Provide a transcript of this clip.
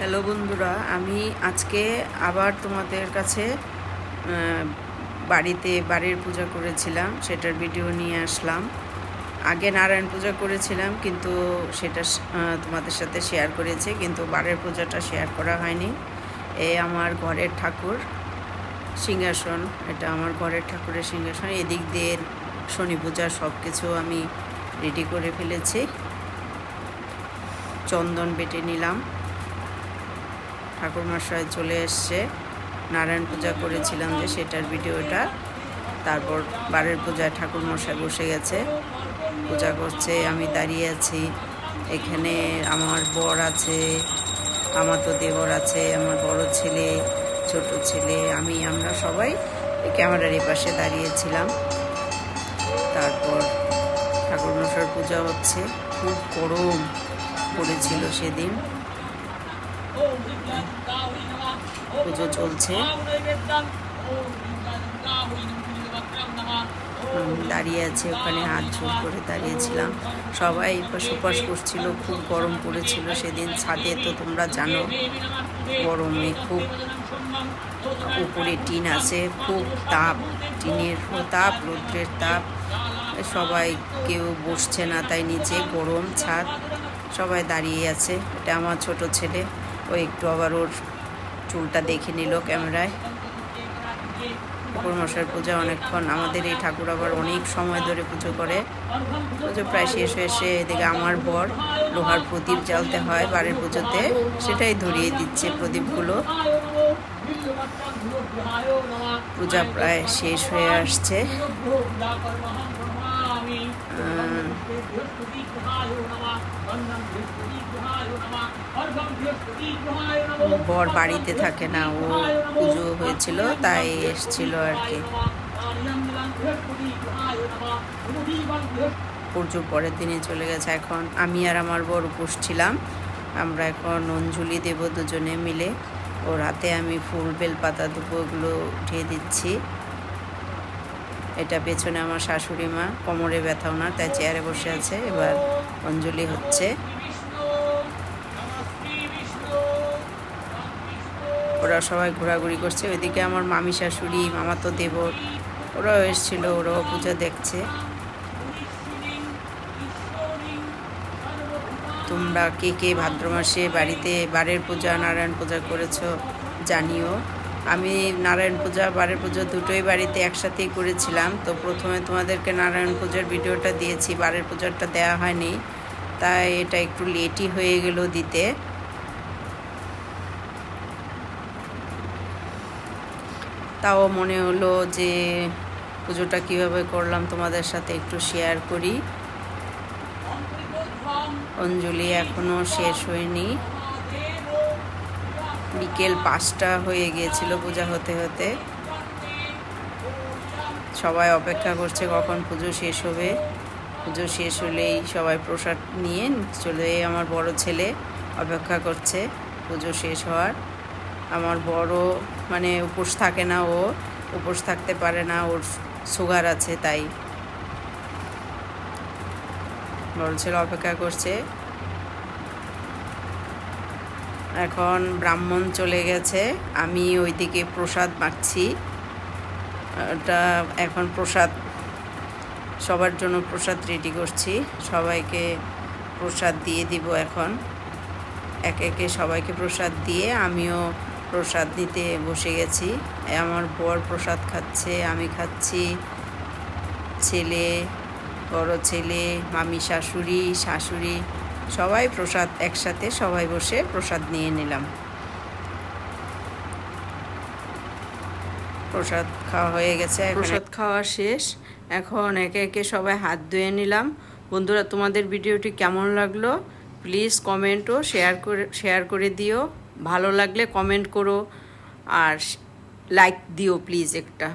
Hello বন্ধুরা, আমি আজকে আবার তোমাদের কাছে বাড়িতে বাড়ির পূজা করেছিলাম, সেটার ভিডিও নিয়ে আসলাম। আগে নারায়ণ পূজা করেছিলাম, কিন্তু সেটা তোমাদের সাথে শেয়ার করেছি, কিন্তু বাড়ির পূজাটা শেয়ার করা হয়নি। এ আমার ঘরের ঠাকুর সিংহাসন, এটা আমার ঘরের ঠাকুরের সিংহাসন, এদিক দিয়ে শনি পূজা সব কিছু আমি রেডি করে ফেলেছি। চন্দন বেটে নিলাম। ঠাকুরমশাই চলে এসছে। নারায়ণ পূজা করেছিলাম যে সেটার ভিডিওটা। তারপর বারের পূজায় ঠাকুরমশাই বসে গেছে। পূজা করছে, আমি দাঁড়িয়ে আছি। এখানে আমার বর আছে, আমার তো দেবর আছে, আমার বড় ছেলে, ছোট ছেলে, আমি, আমরা সবাই ক্যামেরার এপাশে দাঁড়িয়েছিলাম। তারপর ঠাকুরমশার পূজা হচ্ছে। খুব গরম পড়েছিল সেদিন। পুজো চলছে। দাঁড়িয়ে আছে ওখানে, হাত ঝোল করে দাঁড়িয়েছিলাম। সবাই ওপাশ করছিল, খুব গরম পড়েছিল সেদিন, ছাদে তো তোমরা জানো, গরমে খুব উপরে টিন আছে, খুব তাপ, টিনের তাপ, রৌদ্রের তাপ। সবাই কেউ বসছে না, তাই নিচে গরম ছাদ, সবাই দাঁড়িয়ে আছে। এটা আমার ছোট ছেলে। ও একটু আবার ওর চুলটা দেখে নিল ক্যামেরায়। ঠাকুর মশাই পূজা অনেকক্ষণ আমাদের এই ঠাকুর আবার অনেক সময় ধরে পুজো করে। পুজো প্রায় শেষ হয়ে এসে এদিকে আমার বর লোহার প্রদীপ জ্বালতে হয় বাড়ির পুজোতে। সেটাই ধরিয়ে দিচ্ছে প্রদীপগুলো। পূজা প্রায় শেষ হয়ে আসছে। বর বাড়িতে থাকে না, ও পুজো হয়েছিল, তাই এসছিল আর কি। পুজোর পরের দিনে চলে গেছে। এখন আমি আর আমার বর উপোস ছিলাম। আমরা এখন অঞ্জলি দেব দুজনে মিলে। ও রাতে আমি ফুল বেলপাতা দুপুর ওগুলো উঠিয়ে দিচ্ছি। এটা পেছনে আমার শাশুড়ি মা, কোমরে ব্যথা ওনার, তাই চেয়ারে বসে আছে। এবার অঞ্জলি হচ্ছে। ওরা সবাই ঘোরাঘুরি করছে। ওইদিকে আমার মামি শাশুড়ি মামাতো দেবর, ওরাও এসেছিল, ওরাও পূজা দেখছে। তোমরা কে কে ভাদ্র মাসে বাড়িতে বারের পূজা, নারায়ণ পূজা করেছ জানিও। আমি নারায়ণ পূজা, বারের পূজা দুটোই বাড়িতে একসাথেই করেছিলাম। তো প্রথমে তোমাদেরকে নারায়ণ পূজার ভিডিওটা দিয়েছি, বারের পূজাটা দেওয়া হয়নি। তাই এটা একটু লেটই হয়ে গেল দিতে। তাও মনে হলো যে পুজোটা কীভাবে করলাম তোমাদের সাথে একটু শেয়ার করি। অঞ্জলি এখনও শেষ হয়নি। বিকেল পাঁচটা হয়ে গিয়েছিল পূজা হতে হতে। সবাই অপেক্ষা করছে কখন পুজো শেষ হবে। পুজো শেষ হলেই সবাই প্রসাদ নিয়ে চলে আমার বড় ছেলে অপেক্ষা করছে পুজো শেষ হওয়ার। আমার বড় মানে উপোস থাকে না ও, উপোস থাকতে পারে না, ওর সুগার আছে তাই। বড় ছেলে অপেক্ষা করছে। এখন ব্রাহ্মণ চলে গেছে। আমি ওইদিকে প্রসাদ মাখছি। ওটা এখন প্রসাদ, সবার জন্য প্রসাদ রেডি করছি। সবাইকে প্রসাদ দিয়ে দিব এখন। একে একে সবাইকে প্রসাদ দিয়ে আমিও প্রসাদ নিতে বসে গেছি। আমার বর প্রসাদ খাচ্ছে, আমি খাচ্ছি। ছেলে, বড় ছেলে, মামি, শাশুড়ি শাশুড়ি সবাই প্রসাদ একসাথে সবাই বসে প্রসাদ নিয়ে নিলাম। প্রসাদ খাওয়া হয়ে গেছে প্রসাদ খাওয়া শেষ। এখন একে একে সবাই হাত ধুয়ে নিলাম। বন্ধুরা তোমাদের ভিডিওটি কেমন লাগল? প্লিজ কমেন্টও শেয়ার করে শেয়ার করে দিও। ভালো লাগলে কমেন্ট করো। আর লাইক দিও প্লিজ একটা।